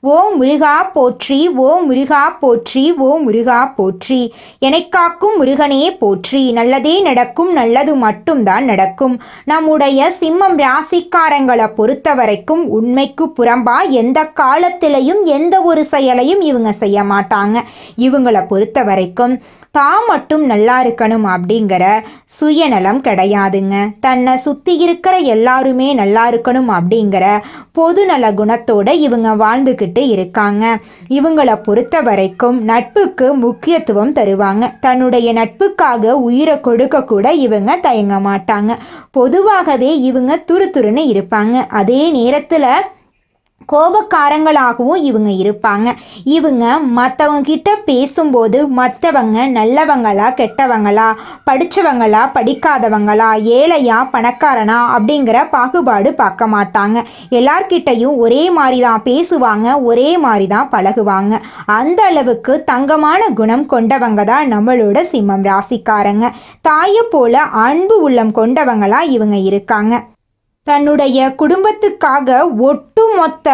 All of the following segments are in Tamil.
ஓ முருகா போற்றி ஓ முருகா போற்றி ஓ முருகா போற்றி. எனக்காக்கும் முருகனே போற்றி. நல்லதே நடக்கும் நல்லது மட்டும்தான் நடக்கும். நம்முடைய சிம்மம் ராசிக்காரங்களை பொறுத்த வரைக்கும் உண்மைக்கு புறம்பா எந்த காலத்திலையும் எந்த ஒரு செயலையும் இவங்க செய்ய மாட்டாங்க. இவங்களை பொறுத்த வரைக்கும் தான் மட்டும் நல்லா இருக்கணும் அப்படிங்கிற சுயநலம் கிடையாதுங்க. தன்னை சுற்றி இருக்கிற எல்லாருமே நல்லா இருக்கணும் அப்படிங்கிற பொதுநல குணத்தோட இவங்க வாழ்ந்துக்கிட்டு இருக்காங்க. இவங்களை பொறுத்த வரைக்கும் நட்புக்கு முக்கியத்துவம் தருவாங்க. தன்னுடைய நட்புக்காக உயிரை கொடுக்க கூட இவங்க தயங்க மாட்டாங்க. பொதுவாகவே இவங்க துருதுருன்னு இருப்பாங்க. அதே நேரத்தில் கோபக்காரங்களாகவும் இவங்க இருப்பாங்க. இவங்க மற்றவங்க கிட்ட பேசும்போது மற்றவங்க நல்லவங்களா கெட்டவங்களா படித்தவங்களா படிக்காதவங்களா ஏழையா பணக்காரனா அப்படிங்கிற பாகுபாடு பார்க்க மாட்டாங்க. எல்லார்கிட்டையும் ஒரே மாதிரி தான் பேசுவாங்க ஒரே மாதிரி தான் பழகுவாங்க. அந்த அளவுக்கு தங்கமான குணம் கொண்டவங்க தான் நம்மளோட சிம்மம் ராசிக்காரங்க. தாயை போல அன்பு உள்ளம் கொண்டவங்களா இவங்க இருக்காங்க. தன்னுடைய குடும்பத்துக்காக ஒட்டுமொத்த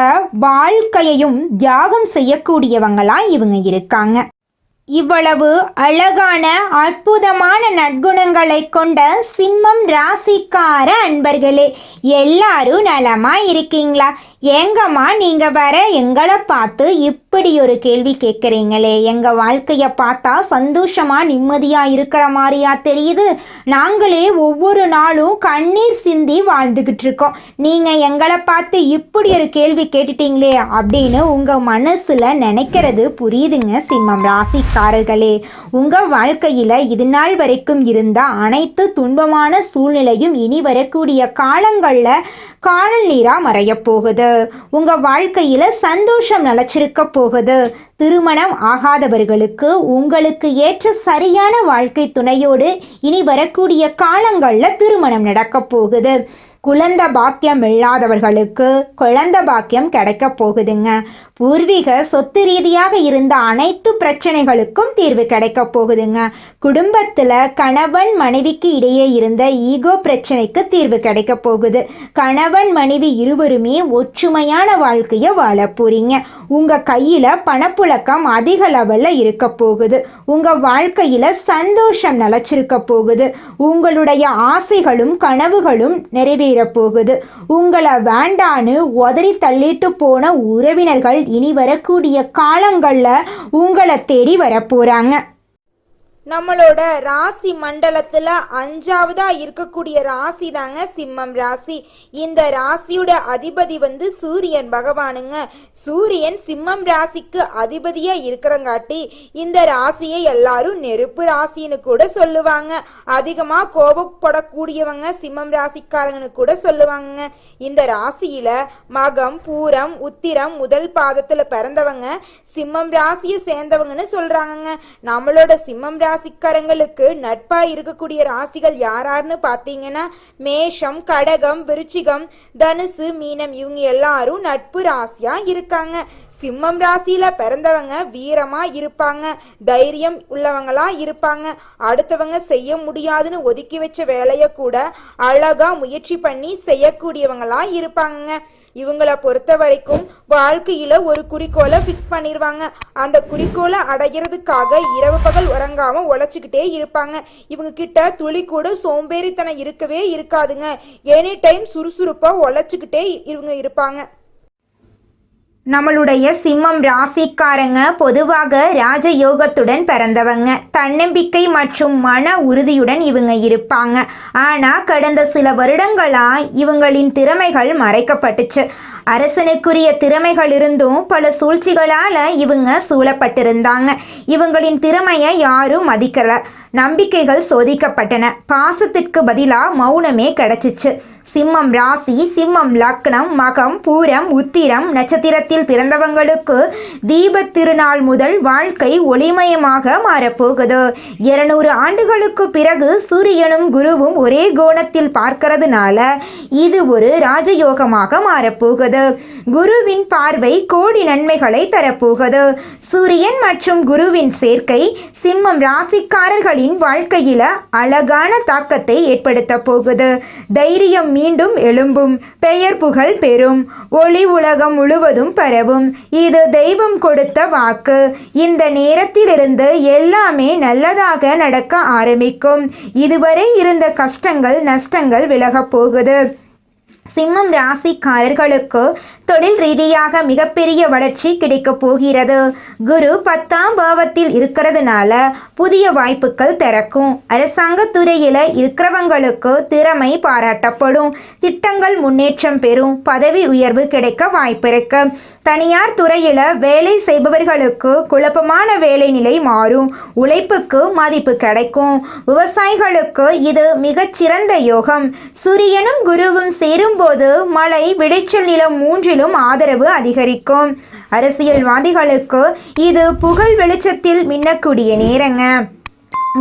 வாழ்க்கையையும் தியாகம் செய்யக்கூடியவங்களாம் இவங்க இருக்காங்க. இவ்வளவு அழகான அற்புதமான நற்குணங்களை கொண்ட சிம்மம் ராசிக்கார அன்பர்களே எல்லாரும் நலமா இருக்கீங்களா? ஏங்கம்மா நீங்க வர எங்களை பார்த்து இப்படி ஒரு கேள்வி கேட்குறீங்களே. எங்க வாழ்க்கைய பார்த்தா சந்தோஷமா நிம்மதியா இருக்கிற மாதிரியா தெரியுது? நாங்களே ஒவ்வொரு நாளும் கண்ணீர் சிந்தி வாழ்ந்துகிட்டு இருக்கோம். நீங்க எங்களை பார்த்து இப்படி ஒரு கேள்வி கேட்டுட்டீங்களே அப்படின்னு உங்க மனசுல நினைக்கிறது புரியுதுங்க சிம்மம் ராசிக்காரர்களே. உங்க வாழ்க்கையில இது நாள் வரைக்கும் இருந்த அனைத்து துன்பமான சூழ்நிலையும் இனி வரக்கூடிய காலங்களில் காணல் நீரா மறையப் போகுது. உங்க வாழ்க்கையில சந்தோஷம் நிலச்சிருக்க போகுது. திருமணம் ஆகாதவர்களுக்கு உங்களுக்கு ஏற்ற சரியான வாழ்க்கை துணையோடு இனி வரக்கூடிய காலங்கள்ல திருமணம் நடக்க போகுது. குழந்த பாக்கியம் இல்லாதவர்களுக்கு குழந்த பாக்கியம் கிடைக்க போகுதுங்க. பூர்வீக சொத்து ரீதியாக இருந்த அனைத்து பிரச்சனைகளுக்கும் தீர்வு கிடைக்க போகுதுங்க. குடும்பத்தில் கணவன் மனைவிக்கு இடையே இருந்த ஈகோ பிரச்சனைக்கு தீர்வு கிடைக்க போகுது. கணவன் மனைவி இருவருமே ஒற்றுமையான வாழ்க்கையை வாழ போறீங்க. உங்கள் கையில் பணப்புழக்கம் அதிக லெவலில் இருக்க போகுது. உங்கள் வாழ்க்கையில் சந்தோஷம் நிலச்சிருக்க போகுது. உங்களுடைய ஆசைகளும் கனவுகளும் நிறைவேற போகுது உங்களை வேண்டான்னு உதறி தள்ளிட்டு போன உறவினர்கள் இனி வரக்கூடிய காலங்கள்ல உங்களை தேடி வரப்போகிறாங்க நம்மளோட ராசி மண்டலத்துல அஞ்சாவதா இருக்கக்கூடிய ராசி தாங்க சிம்மம் ராசி. இந்த ராசியோட அதிபதி வந்து சூரியன் பகவானுங்க. சூரியன் சிம்மம் ராசிக்கு அதிபதியா இருக்கிறங்காட்டி இந்த ராசியை எல்லாரும் நெருப்பு ராசின்னு கூட சொல்லுவாங்க. அதிகமா கோபப்படக்கூடியவங்க சிம்மம் ராசிக்காரங்கன்னு கூட சொல்லுவாங்க இந்த ராசியில மகம் பூரம் உத்திரம் முதல் பாதத்துல பிறந்தவங்க. சிம்மம் ராசியை சேர்ந்தவங்கன்னு சொல்றாங்கங்க. நம்மளோட சிம்மம் ராசிக்காரங்களுக்கு நட்பா இருக்கக்கூடிய ராசிகள் யாராருன்னு பாத்தீங்கன்னா மேஷம் கடகம் விருச்சிகம் தனுசு மீனம் இவங்க எல்லாரும் நட்பு ராசியா இருக்காங்க. சிம்மம் ராசியில பிறந்தவங்க வீரமா இருப்பாங்க. தைரியம் உள்ளவங்களா இருப்பாங்க. அடுத்தவங்க செய்ய முடியாதுன்னு ஒதுக்கி வச்ச வேலைய கூட அழகா முயற்சி பண்ணி செய்யக்கூடியவங்களா இருப்பாங்க இவங்களை பொறுத்த வரைக்கும் வாழ்க்கையில ஒரு குறிக்கோளை ஃபிக்ஸ் பண்ணிடுவாங்க அந்த குறிக்கோளை அடைகிறதுக்காக இரவு பகல் உறங்காம உழைச்சிக்கிட்டே இருப்பாங்க. இவங்க கிட்ட துளி கூட சோம்பேறித்தனம் இருக்கவே இருக்காதுங்க. எனி டைம் சுறுசுறுப்பா உழைச்சிக்கிட்டே இவங்க இருப்பாங்க. நம்மளுடைய சிம்மம் ராசிக்காரங்க பொதுவாக ராஜயோகத்துடன் பிறந்தவங்க. தன்னம்பிக்கை மற்றும் மன உறுதியுடன் இவங்க இருப்பாங்க. ஆனால் கடந்த சில வருடங்களா இவங்களின் திறமைகள் மறைக்கப்பட்டுச்சு. அரசனுக்குரிய திறமைகள் இருந்தும் பல சூழ்ச்சிகளால் இவங்க சூழப்பட்டிருந்தாங்க. இவங்களின் திறமையை யாரும் மதிக்கல. நம்பிக்கைகள் சோதிக்கப்பட்டன. பாசத்திற்கு பதிலாக மௌனமே கிடச்சிச்சு. சிம்மம் ராசி சிம்மம் லக்னம் மகம் பூரம் உத்திரம் நட்சத்திரத்தில் பிறந்தவங்களுக்கு தீபத் திருநாள் முதல் வாழ்க்கை ஒளிமயமாக மாறப்போகுது. இருநூறு ஆண்டுகளுக்கு பிறகு சூரியனும் குருவும் ஒரே கோணத்தில் பார்க்கறதுனால இது ஒரு ராஜயோகமாக மாறப்போகுது. குருவின் பார்வை கோடி நன்மைகளை தரப்போகுது. சூரியன் மற்றும் குருவின் சேர்க்கை சிம்மம் ராசிக்காரர்களின் வாழ்க்கையில அழகான தாக்கத்தை ஏற்படுத்த போகுது. தைரியம் மீண்டும் எழும்பும் பெயர் புகழ் பெறும். ஒளி உலகம் முழுவதும் பரவும். இது தெய்வம் கொடுத்த வாக்கு. இந்த நேரத்திலிருந்து எல்லாமே நல்லதாக நடக்க ஆரம்பிக்கும். இதுவரை இருந்த கஷ்டங்கள் நஷ்டங்கள் விலகப் போகுது. சிம்மம் ராசிக்காரர்களுக்கு தொழில் ரீதியாக மிகப்பெரிய வளர்ச்சி கிடைக்கப் போகிறது. குரு பத்தாம் பாவத்தில் இருக்கிறதுனால புதிய வாய்ப்புகள் திறக்கும். அரசாங்க துறையில் இருக்கிறவங்களுக்கு திறமை பாராட்டப்படும். திட்டங்கள் முன்னேற்றம் பெறும். பதவி உயர்வு கிடைக்க வாய்ப்பிருக்கு தனியார் துறையில் வேலை செய்பவர்களுக்கு குழப்பமான வேலை நிலை மாறும். உழைப்புக்கு மதிப்பு கிடைக்கும். விவசாயிகளுக்கு இது மிகச்சிறந்த யோகம். சூரியனும் குருவும் சேரும்போது மழை விளைச்சல் நிலம் மூன்று மூன்றிலும் ஆதரவு அதிகரிக்கும். அரசியல்வாதிகளுக்கு இது புகழ் வெளிச்சத்தில் மின்னக்கூடிய நேரங்க.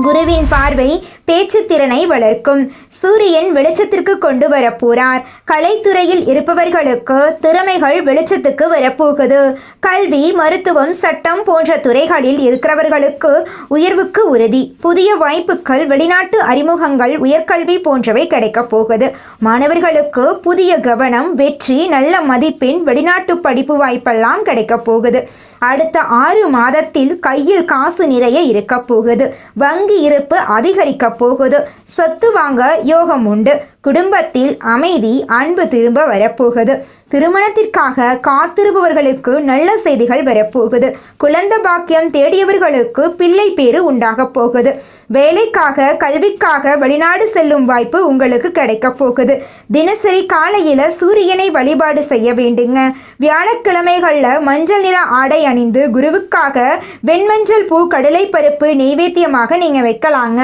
குருவின் பார்வை பேச்சு திறனை வளர்க்கும். சூரியன் வெளிச்சத்திற்கு கொண்டு வரப்போறார். கலைத்துறையில் இருப்பவர்களுக்கு திறமைகள் வெளிச்சத்துக்கு வரப்போகுது. கல்வி மருத்துவம் சட்டம் போன்ற துறைகளில் இருக்கிறவர்களுக்கு உயர்வுக்கு உறுதி. புதிய வாய்ப்புகள் வெளிநாட்டு அறிமுகங்கள் உயர்கல்வி போன்றவை கிடைக்கப் போகுது. மாணவர்களுக்கு புதிய கவனம் வெற்றி நல்ல மதிப்பெண் வெளிநாட்டு படிப்பு வாய்ப்பெல்லாம் கிடைக்கப் போகுது. அடுத்த ஆறு மாதத்தில் கையில் காசு நிறைய இருக்க போகுது. வங்கி இருப்பு அதிகரிக்க போகுது. சொத்து வாங்க யோகம் உண்டு குடும்பத்தில் அமைதி அன்பு திரும்ப வரப்போகுது. திருமணத்திற்காக காத்திருப்பவர்களுக்கு நல்ல செய்திகள் வரப்போகுது. குழந்தை பாக்கியம் தேடியவர்களுக்கு பிள்ளை பேறு உண்டாகப் போகுது. வேலைக்காக கல்விக்காக வெளிநாடு செல்லும் வாய்ப்பு உங்களுக்கு கிடைக்க போகுது. தினசரி காலையில சூரியனை வழிபாடு செய்ய வேண்டுங்க. வியாழக்கிழமைகளில் மஞ்சள் நிற ஆடை அணிந்து குருவுக்காக வெண்மஞ்சள் பூ கடலைப்பருப்பு நெய்வேத்தியமாக நீங்கள் வைக்கலாங்க.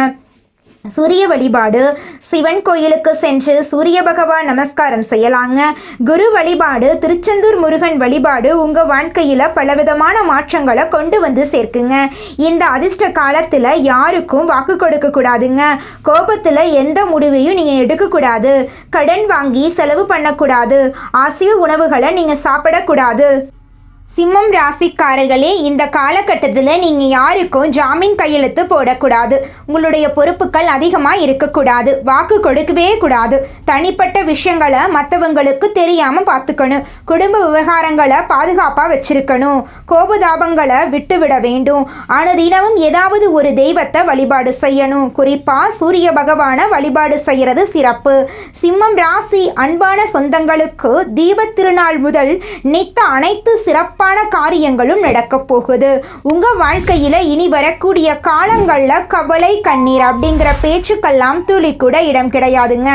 சூரிய வழிபாடு. சிவன் கோயிலுக்கு சென்று சூரிய பகவான் நமஸ்காரம் செய்யலாங்க. குரு வழிபாடு திருச்செந்தூர் முருகன் வழிபாடு உங்க வாழ்க்கையில பலவிதமான மாற்றங்களை கொண்டு வந்து சேர்க்குங்க. இந்த அதிர்ஷ்ட காலத்துல யாருக்கும் வாக்கு கொடுக்க கூடாதுங்க. கோபத்துல எந்த முடிவையும் நீங்க எடுக்க கூடாது கடன் வாங்கி செலவு பண்ணக்கூடாது. அசைவ உணவுகளை நீங்க சாப்பிடக்கூடாது. சிம்மம் ராசிக்காரர்களே இந்த காலகட்டத்தில் நீங்கள் யாருக்கும் ஜாமீன் கையெழுத்து போடக்கூடாது. உங்களுடைய பொறுப்புகள் அதிகமாக இருக்கக்கூடாது. வாக்கு கொடுக்கவே கூடாது. தனிப்பட்ட விஷயங்களை மற்றவங்களுக்கு தெரியாமல் பார்த்துக்கணும். குடும்ப விவகாரங்களை பாதுகாப்பாக வச்சிருக்கணும். கோபதாபங்களை விட்டுவிட வேண்டும். அனுதினமும் ஏதாவது ஒரு தெய்வத்தை வழிபாடு செய்யணும். குறிப்பாக சூரிய பகவானை வழிபாடு செய்கிறது சிறப்பு. சிம்மம் ராசி அன்பான சொந்தங்களுக்கு தீபத் திருநாள் முதல் நித்த அனைத்து சிறப்பு சிறப்பான காரியங்களும் நடக்கப் போகுது. உங்க வாழ்க்கையில இனி வரக்கூடிய காலங்கள்ல கவலை கண்ணீர் அப்படிங்கிற பேச்சுக்கெல்லாம் துளி கூட இடம் கிடையாதுங்க.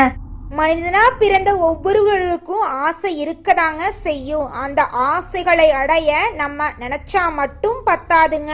மனிதனா பிறந்த ஒவ்வொருவருக்கும் ஆசை இருக்கதாங்க செய்யும். அந்த ஆசைகளை அடைய நம்ம நினைச்சா மட்டும் பத்தாதுங்க.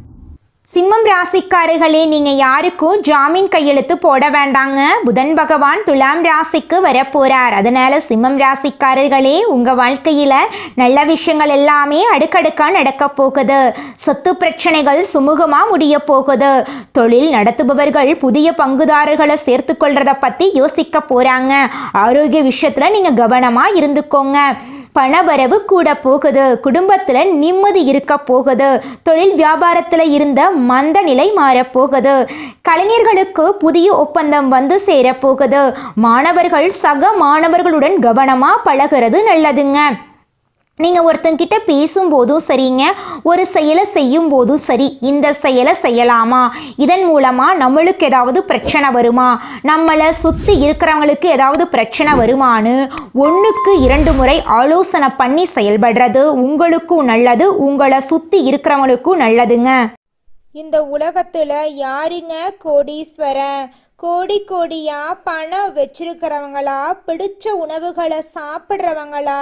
சிம்மம் ராசிக்காரர்களே நீங்கள் யாருக்கும் ஜாமீன் கையெழுத்து போட வேண்டாங்க? புதன் பகவான் துலாம் ராசிக்கு வரப்போறார். அதனால சிம்மம் ராசிக்காரர்களே உங்கள் வாழ்க்கையில் நல்ல விஷயங்கள் எல்லாமே அடுக்கடுக்காக நடக்க போகுது. சொத்து பிரச்சனைகள் சுமூகமாக முடிய போகுது. தொழில் நடத்துபவர்கள் புதிய பங்குதாரர்களை சேர்த்து கொள்றதை பற்றி யோசிக்க போகிறாங்க ஆரோக்கிய விஷயத்தில் நீங்கள் கவனமாக இருந்துக்கோங்க. பணவரவு கூட போகுது. குடும்பத்தில் நிம்மதி இருக்க போகுது. தொழில் வியாபாரத்தில் இருந்த மந்த நிலை மாறப்போகுது கலைஞர்களுக்கு புதிய ஒப்பந்தம் வந்து சேரப்போகுது மாணவர்கள் சக மாணவர்களுடன் கவனமாக பழகிறது நல்லதுங்க. நீங்கள் ஒருத்தங்கிட்ட பேசும்போதும் சரிங்க ஒரு செயலை செய்யும் போதும் சரி. இந்த செயலை செய்யலாமா? இதன் மூலமாக நம்மளுக்கு ஏதாவது பிரச்சனை வருமா? நம்மளை சுற்றி இருக்கிறவங்களுக்கு ஏதாவது பிரச்சனை வருமான்னு ஒன்றுக்கு இரண்டு முறை ஆலோசனை பண்ணி செயல்படுறது உங்களுக்கும் நல்லது உங்களை சுற்றி இருக்கிறவங்களுக்கும் நல்லதுங்க. இந்த உலகத்தில் யாருங்க கோடீஸ்வரன்? கோடி கோடியாக பணம் வச்சிருக்கிறவங்களா? பிடிச்ச உணவுகளை சாப்பிட்றவங்களா?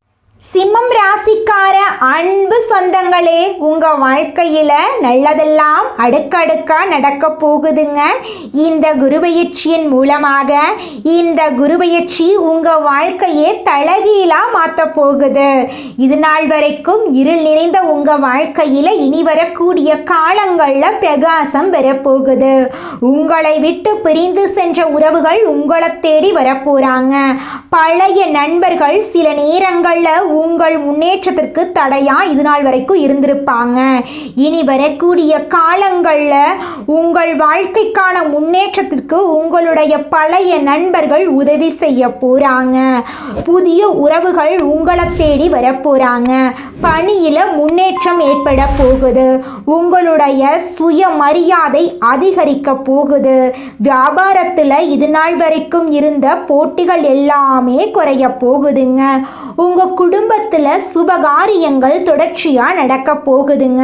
சிம்மம் ராசிக்கார அன்பு சொந்தங்களே உங்க வாழ்க்கையில நல்லதெல்லாம் அடுக்கடுக்கா நடக்க போகுதுங்க. இந்த குருபயிற்சியின் மூலமாக இந்த குருபயிற்சி உங்க வாழ்க்கையே தலகீழா மாற்ற போகுது. இது நாள் வரைக்கும் இருள் நிறைந்த உங்க வாழ்க்கையில இனி வரக்கூடிய காலங்கள்ல பிரகாசம் வரப்போகுது. உங்களை விட்டு பிரிந்து சென்ற உறவுகள் உங்களை தேடி வரப்போறாங்க பழைய நண்பர்கள் சில நேரங்கள்ல உங்கள் முன்னேற்றத்திற்கு தடையாக இது நாள் வரைக்கும் இருந்திருப்பாங்க. இனி வரக்கூடிய காலங்களில் உங்கள் வாழ்க்கைக்கான முன்னேற்றத்திற்கு உங்களுடைய பழைய நண்பர்கள் உதவி செய்ய போறாங்க. புதிய உறவுகள் உங்களை தேடி வரப்போகிறாங்க பணியில் முன்னேற்றம் ஏற்பட போகுது. உங்களுடைய சுயமரியாதை அதிகரிக்க போகுது. வியாபாரத்தில் இது நாள் வரைக்கும் இருந்த போட்டிகள் எல்லாமே குறைய போகுதுங்க. உங்கள் குடும்ப குடும்பத்தில் சுபகாரியங்கள் தொடர்ச்சியாக நடக்க போகுதுங்க.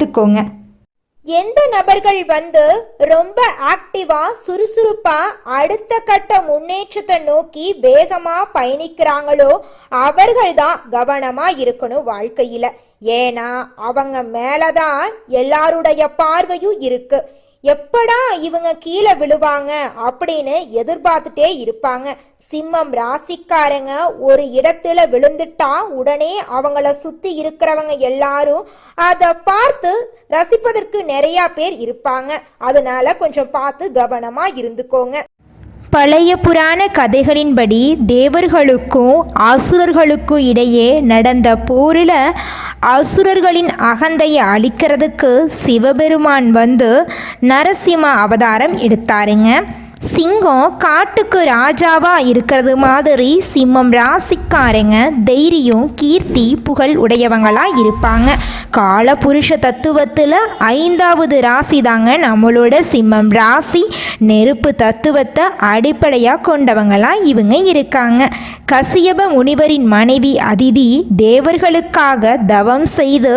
பார்த்துக்கோங்க. எந்த நபர்கள் வந்து ரொம்ப ஆக்டிவா சுறுசுறுப்பா அடுத்த கட்ட முன்னேற்றத்தை நோக்கி வேகமா பயணிக்கிறாங்களோ அவர்கள் தான் கவனமா இருக்கணும் வாழ்க்கையில. ஏன்னா அவங்க மேலதான் எல்லாருடைய பார்வையும் இருக்கு. எப்படா இவங்க கீழே விழுவாங்க அப்படின்னு எதிர்பார்த்துட்டே இருப்பாங்க. சிம்மம் ராசிக்காரங்க ஒரு இடத்துல விழுந்துட்டா உடனே அவங்கள சுத்தி இருக்கிறவங்க எல்லாரும் அதை பார்த்து ரசிப்பதற்கு நிறைய பேர் இருப்பாங்க. அதனால கொஞ்சம் பார்த்து கவனமா இருந்துக்கோங்க. பழைய புராண கதைகளின்படி தேவர்களுக்கும் அசுரர்களுக்கும் இடையே நடந்த போரில் அசுரர்களின் அகந்தையை அழிக்கிறதுக்கு சிவபெருமான் வந்து நரசிம்ம அவதாரம் எடுத்தாருங்க. சிங்கம் காட்டுக்கு ராஜாவா இருக்கிறது மாதிரி சிம்மம் ராசிக்காரங்க தைரியம் கீர்த்தி புகழ் உடையவங்களா இருப்பாங்க. காலபுருஷ தத்துவத்தில் ஐந்தாவது ராசி தாங்க நம்மளோட சிம்மம். ராசி நெருப்பு தத்துவத்தை அடிப்படையாக கொண்டவங்களாம் இவங்க இருக்காங்க. கசியப முனிவரின் மனைவி அதிதி தேவர்களுக்காக தவம் செய்து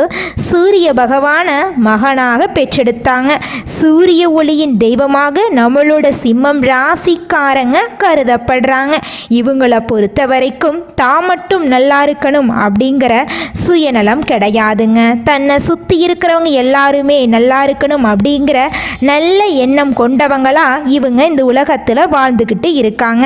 சூரிய பகவான மகனாக பெற்றெடுத்தாங்க. சூரிய ஒளியின் தெய்வமாக நம்மளோட சிம்மம் ராசிக்காரங்க கருதப்படுறாங்க. இவங்களை பொறுத்த வரைக்கும் தான் மட்டும் நல்லா இருக்கணும் அப்படிங்கிற சுயநலம் கிடையாதுங்க. தன்னை சுற்றி இருக்கிறவங்க எல்லாருமே நல்லா இருக்கணும் அப்படிங்கிற நல்ல எண்ணம் கொண்டவங்களாக இவங்க இந்த உலகத்தில் வாழ்ந்துக்கிட்டு இருக்காங்க.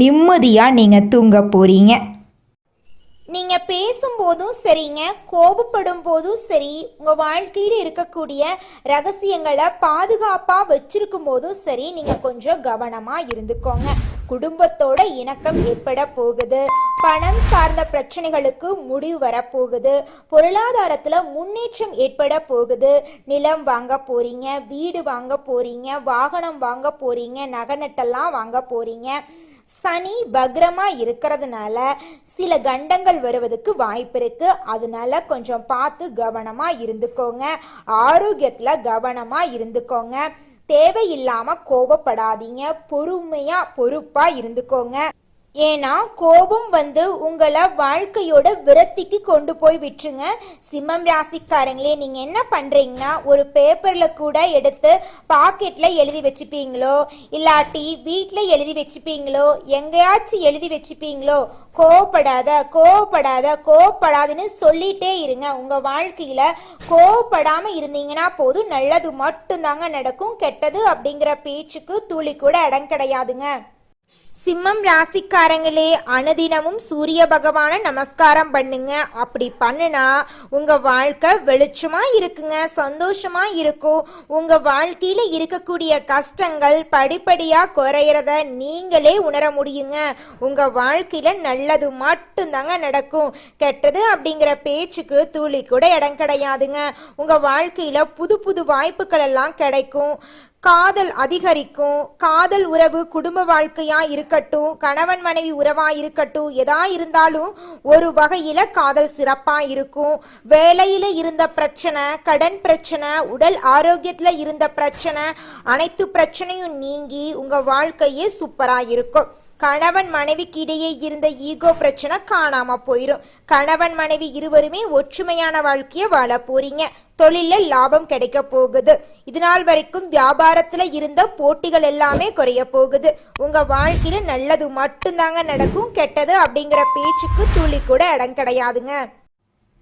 நிம்மதியாக நீங்கள் தூங்க போகிறீங்க நீங்கள் பேசும்போதும் சரிங்க கோபப்படும் போதும் சரி உங்கள் வாழ்க்கையில் இருக்கக்கூடிய ரகசியங்களை பாதுகாப்பாக வச்சிருக்கும் போதும் சரி நீங்கள் கொஞ்சம் கவனமாக இருந்துக்கோங்க. குடும்பத்தோட இணக்கம் ஏற்பட போகுது. பணம் சார்ந்த பிரச்சனைகளுக்கு முடிவு வரப்போகுது பொருளாதாரத்தில் முன்னேற்றம் ஏற்பட போகுது. நிலம் வாங்க போறீங்க வீடு வாங்க போறீங்க வாகனம் வாங்க போறீங்க நகை நட்டெல்லாம் வாங்க போறீங்க. சனி பக்ரமா இருக்கிறதுனால சில கண்டங்கள் வருவதுக்கு வாய்ப்பு இருக்கு. அதனால கொஞ்சம் பார்த்து கவனமா இருந்துக்கோங்க. ஆரோக்கியத்துல கவனமா இருந்துக்கோங்க. தேவையில்லாம கோபப்படாதீங்க பொறுமையா பொறுப்பா இருந்துக்கோங்க. ஏன்னா கோபம் வந்து உங்களை வாழ்க்கையோட விரத்திக்கு கொண்டு போய் விட்டுருங்க. சிம்மம் ராசிக்காரங்களே நீங்கள் என்ன பண்ணுறீங்கன்னா ஒரு பேப்பரில் கூட எடுத்து பாக்கெட்டில் எழுதி வச்சுப்பீங்களோ இல்லாட்டி வீட்டில் எழுதி வச்சுப்பீங்களோ எங்கேயாச்சும் எழுதி வச்சுப்பீங்களோ கோவப்படாத கோவப்படாத கோவப்படாதுன்னு சொல்லிட்டே இருங்க. உங்கள் வாழ்க்கையில் கோவப்படாமல் இருந்தீங்கன்னா போதும் நல்லது மட்டும்தாங்க நடக்கும் கெட்டது அப்படிங்கிற பேச்சுக்கு துளி கூட இடம் கிடையாதுங்க. சிம்மம் ராசிக்காரங்களே அனுதினமும் சூரிய பகவான நமஸ்காரம் பண்ணுங்க. அப்படி பண்ணுனா உங்க வாழ்க்கை வெளிச்சமா இருக்குங்க சந்தோஷமா இருக்கும். உங்க வாழ்க்கையில இருக்கக்கூடிய கஷ்டங்கள் படிப்படியா குறையறத நீங்களே உணர முடியுங்க. உங்க வாழ்க்கையில நல்லது மட்டும்தாங்க நடக்கும். கெட்டது அப்படிங்கிற பேச்சுக்கு துளி கூட இடம் கிடையாதுங்க. உங்க வாழ்க்கையில புது புது வாய்ப்புகள் எல்லாம் கிடைக்கும். காதல் அதிகரிக்கும் காதல் உறவு குடும்ப வாழ்க்கையா இருக்கட்டும் கணவன் மனைவி உறவா இருக்கட்டும் எதா இருந்தாலும் ஒரு வகையில காதல் சிறப்பா இருக்கும். வேலையில இருந்த பிரச்சனை கடன் பிரச்சனை உடல் ஆரோக்கியத்துல இருந்த பிரச்சனை அனைத்து பிரச்சனையும் நீங்கி உங்க வாழ்க்கையே சூப்பரா இருக்கும். கணவன் மனைவிக்கு இடையே இருந்த ஈகோ பிரச்சனை காணாம போயிரும். கணவன் மனைவி இருவருமே ஒற்றுமையான வாழ்க்கைய வாழ போறீங்க. தொழில லாபம் கிடைக்க போகுது. இது நாள் வரைக்கும் வியாபாரத்துல இருந்த போட்டிகள் எல்லாமே குறைய போகுது. உங்க வாழ்க்கையில நல்லது மட்டும்தாங்க நடக்கும் கெட்டது அப்படிங்கிற பேச்சுக்கு துளி கூட இடம் கிடையாதுங்க.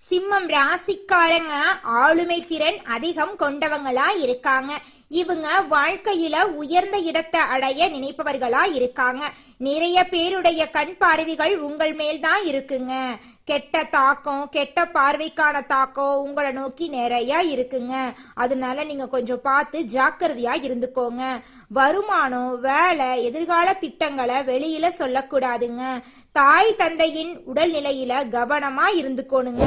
சிம்மம் ராசிக்காரங்க ஆளுமை திறன் அதிகம் கொண்டவங்களா இருக்காங்க இவங்க வாழ்க்கையில உயர்ந்த இடத்தை அடைய நினைப்பவர்களா இருக்காங்க நிறைய பேருடைய கண் பார்வைகள் உங்கள் மேல் தான் இருக்குங்க. கெட்ட தாக்கம் கெட்ட பார்வைக்கான தாக்கம் உங்களை நோக்கி நிறைய இருக்குங்க. அதனால நீங்க கொஞ்சம் பார்த்து ஜாக்கிரதையா இருந்துக்கோங்க. வருமானம் வேலை எதிர்கால திட்டங்களை வெளியில சொல்லக்கூடாதுங்க. தாய் தந்தையின் உடல்நிலையில கவனமா இருந்துக்கோணுங்க.